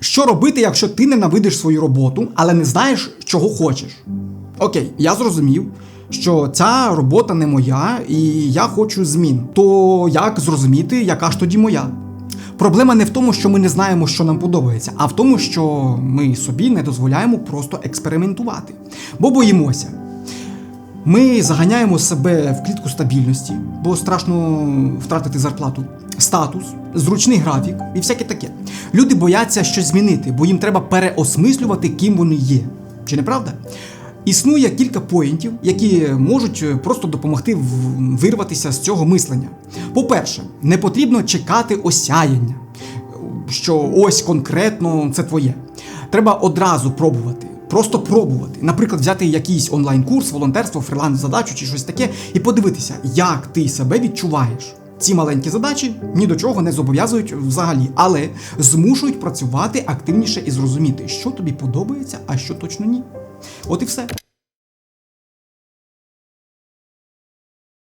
Що робити, якщо ти ненавидиш свою роботу, але не знаєш, чого хочеш? Окей, я зрозумів, що ця робота не моя, і я хочу змін. То як зрозуміти, яка ж тоді моя? Проблема не в тому, що ми не знаємо, що нам подобається, а в тому, що ми собі не дозволяємо просто експериментувати, бо боїмося. Ми заганяємо себе в клітку стабільності, бо страшно втратити зарплату, статус, зручний графік і всяке таке. Люди бояться щось змінити, бо їм треба переосмислювати, ким вони є. Чи не правда? Існує кілька поінтів, які можуть просто допомогти вирватися з цього мислення. По-перше, не потрібно чекати осяяння, що ось конкретно це твоє. Треба одразу пробувати. Просто пробувати. Наприклад, взяти якийсь онлайн-курс, волонтерство, фриланс-задачу чи щось таке, і подивитися, як ти себе відчуваєш. Ці маленькі задачі ні до чого не зобов'язують взагалі, але змушують працювати активніше і зрозуміти, що тобі подобається, а що точно ні. От і все.